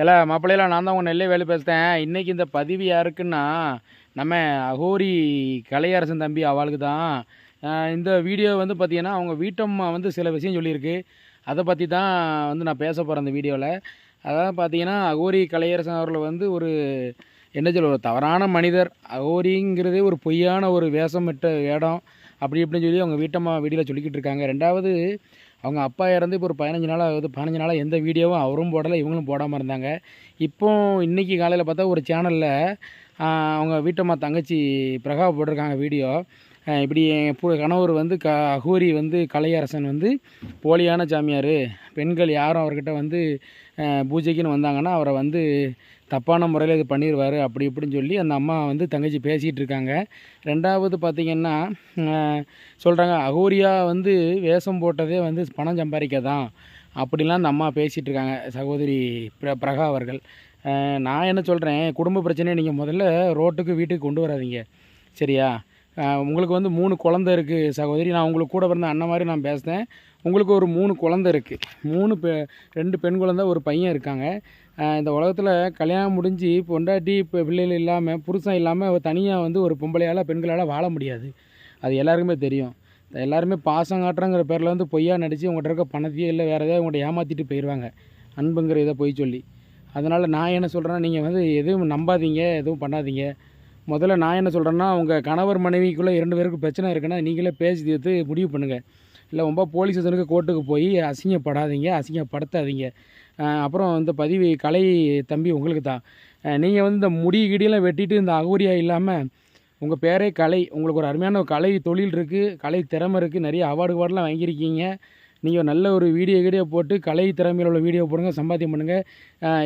ஏலா மாப்பிள்ளையில நான் தான் உங்கள் நெல்லை வேலை பேசுகிறேன் இன்றைக்கி இந்த பதிவு யாருக்குன்னா நம்ம அகோரி கலையரசன் தம்பி அவளுக்கு தான். இந்த வீடியோ வந்து பார்த்தீங்கன்னா அவங்க வீட்டம்மா வந்து சில விஷயம் சொல்லியிருக்கு. அதை பற்றி தான் வந்து நான் பேச போகிறேன் அந்த வீடியோவில் அதாவது பார்த்தீங்கன்னா அகோரி கலையரசன் அவர்கள் வந்து ஒரு என்ன சொல்ல ஒரு தவறான மனிதர். அகோரிங்கிறதே ஒரு பொய்யான ஒரு வேஷமிட்ட இடம். அப்படி இப்படின்னு சொல்லி அவங்க வீட்டம்மா வீடியோவில் சொல்லிக்கிட்டு இருக்காங்க. ரெண்டாவது அவங்க அப்பா இறந்து இப்போ ஒரு பதினஞ்சு நாள் ஆகுது. பதினஞ்சு நாளாக எந்த வீடியோவும் அவரும் போடலை இவங்களும் போடாமல் இருந்தாங்க. இப்போ இன்றைக்கி காலையில் பார்த்தா ஒரு சேனலில் அவங்க வீட்டம்மா தங்கச்சி பிரகா போட்டிருக்காங்க வீடியோ இப்படி என் பு- கணவர் வந்து க அகோரி வந்து கலையரசன் வந்து போலியான சாமியார். பெண்கள் யாரும் அவர்கிட்ட வந்து பூஜைக்குன்னு வந்தாங்கன்னா அவரை வந்து தப்பான முறையில் இது பண்ணிடுவார் அப்படி இப்படின்னு சொல்லி அந்த அம்மா வந்து தங்கச்சி பேசிகிட்டு இருக்காங்க. ரெண்டாவது பார்த்திங்கன்னா சொல்கிறாங்க அகோரியா வந்து வேஷம் போட்டதே வந்து பணம் சம்பாதிக்க தான் அப்படிலாம் அந்த அம்மா பேசிகிட்டு இருக்காங்க சகோதரி பிர பிரகா அவர்கள். நான் என்ன சொல்கிறேன் குடும்ப பிரச்சனையை நீங்கள் முதல்ல ரோட்டுக்கு வீட்டுக்கு கொண்டு வராதீங்க. சரியா? உங்களுக்கு வந்து மூணு குழந்த இருக்குது சகோதரி. நான் உங்களுக்கு கூட பிறந்த அண்ணன் மாதிரி நான் பேசுகிறேன் உங்களுக்கு ஒரு மூணு குழந்த இருக்குது மூணு பெ ரெண்டு பெண் குழந்த ஒரு பையன் இருக்காங்க. இந்த உலகத்தில் கல்யாணம் முடிஞ்சு பொண்டாட்டி இப்போ பிள்ளைகள் இல்லாமல் புருஷன் இல்லாமல் தனியாக வந்து ஒரு பொம்பளையால் பெண்களால் வாழ முடியாது. அது எல்லாருக்குமே தெரியும். எல்லாருமே பாசம் காட்டுறங்கிற பேரில் வந்து பொய்யா நடித்து உங்கள்கிட்ட இருக்க பணத்தையோ இல்லை வேறு ஏதாவது உங்கள்கிட்ட ஏமாற்றிட்டு போயிடுவாங்க அன்புங்கிற இதை பொய் சொல்லி. அதனால் நான் என்ன சொல்கிறேன்னா நீங்கள் வந்து எதுவும் நம்பாதீங்க எதுவும் பண்ணாதீங்க. முதல்ல நான் என்ன சொல்கிறேன்னா உங்கள் கணவர் மனைவிக்குள்ளே இரண்டு பேருக்கு பிரச்சனை இருக்குன்னா நீங்களே பேசி தீர்த்து முடிவு பண்ணுங்கள் இல்லை ரொம்ப போலீஸ் ஸ்டேஷனுக்கு கோர்ட்டுக்கு போய் அசிங்கப்படாதீங்க அசிங்கப்படுத்தாதீங்க. அப்புறம் இந்த பதிவு கலை தம்பி உங்களுக்கு தான். நீங்கள் வந்து இந்த முடி கிடியெல்லாம் வெட்டிட்டு இந்த அகூரியா இல்லாமல் உங்கள் பேரே கலை உங்களுக்கு ஒரு அருமையான கலை தொழில் இருக்குது கலை திறமை இருக்குது நிறைய அவார்டு அவார்டெலாம் வாங்கியிருக்கீங்க. நீங்கள் நல்ல ஒரு வீடியோ வீடியோ போட்டு கலை திறமையில் உள்ள வீடியோ போடுங்க சம்பாத்தியம் பண்ணுங்கள்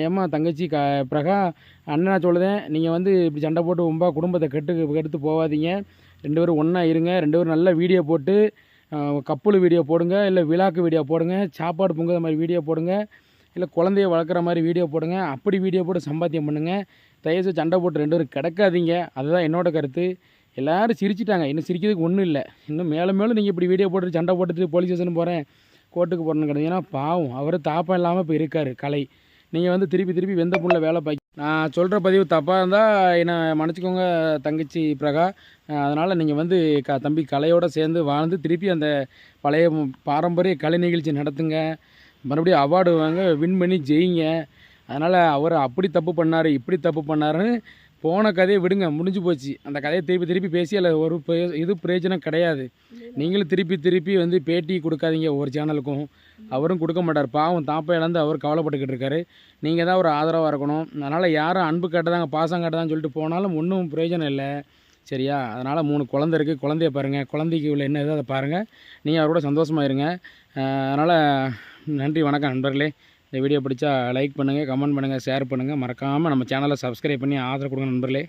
ஏம்மா தங்கச்சி க பிரகா அண்ணனா சொல்லுதேன் நீங்கள் வந்து இப்படி சண்டை போட்டு ரொம்ப குடும்பத்தை கெட்டு கெடுத்து போகாதீங்க ரெண்டு பேரும் ஒன்றா இருங்க ரெண்டு பேரும் நல்ல வீடியோ போட்டு கப்புள் வீடியோ போடுங்க இல்லை விழாக்கு வீடியோ போடுங்க சாப்பாடு பொங்குற மாதிரி வீடியோ போடுங்க இல்லை குழந்தைய வளர்க்குற மாதிரி வீடியோ போடுங்க அப்படி வீடியோ போட்டு சம்பாத்தியம் பண்ணுங்கள் தயவுசெய்து சண்டை போட்டு ரெண்டு பேரும் கிடக்காதீங்க. அதுதான் என்னோட கருத்து. எல்லாரும் சிரிச்சிட்டாங்க. இன்னும் சிரிக்கிறதுக்கு ஒன்றும் இல்லை. இன்னும் மேலும் மேலும் நீங்கள் இப்படி வீடியோ போட்டு சண்டை போட்டுட்டு போலீஸ் ஸ்டேஷன் போகிறேன் கோர்ட்டுக்கு போகிறேன்னு கிடையாதுன்னா பாவம். அவர் தாப்பம் இல்லாமல் இப்போ இருக்கார் கலை. நீங்கள் வந்து திருப்பி திருப்பி வெந்த புண்ணில் வேலை பாக்கி நான் சொல்கிற பதிவு தப்பாக இருந்தால் என்னை மன்னிச்சிக்கோங்க தங்கச்சி பிரகா. அதனால் நீங்கள் வந்து க தம்பி கலையோடு சேர்ந்து வாழ்ந்து திருப்பி அந்த பழைய பாரம்பரிய கலை நிகழ்ச்சி நடத்துங்க. மறுபடியும் அவார்டு வாங்க வின் பண்ணி ஜெயிங்க. அதனால் அவர் அப்படி தப்பு பண்ணார் இப்படி தப்பு பண்ணாருன்னு போன கதையை விடுங்க முடிஞ்சு போச்சு. அந்த கதையை திருப்பி திருப்பி பேசி அதில் ஒரு இது பிரயோஜனம் கிடையாது. நீங்களும் திருப்பி திருப்பி வந்து பேட்டி கொடுக்காதீங்க ஒவ்வொரு சேனலுக்கும். அவரும் கொடுக்க மாட்டார். பாவம் தாப்பை இழந்து அவர் கவலைப்பட்டுக்கிட்டு இருக்காரு. நீங்கள் தான் ஒரு ஆதரவாக இருக்கணும். அதனால் யாரும் அன்பு கட்டதாங்க பாசம் கட்டதான்னு சொல்லிட்டு போனாலும் ஒன்றும் பிரயோஜனம் இல்லை. சரியா? அதனால் மூணு குழந்தை இருக்குது குழந்தைய பாருங்கள் குழந்தைக்கு உள்ள என்ன இதோ அதை பாருங்கள் நீங்கள் அவரோட சந்தோஷமாக இருங்க. அதனால் நன்றி வணக்கம் நண்பர்களே. இந்த வீடியோ பிடிச்சா லைக் பண்ணுங்கள் கமெண்ட் பண்ணுங்கள் ஷேர் பண்ணுங்கள் மறக்காமல் நம்ம சேனலை சப்ஸ்கிரைப் பண்ணி ஆதரவு கொடுங்க நண்பர்களே.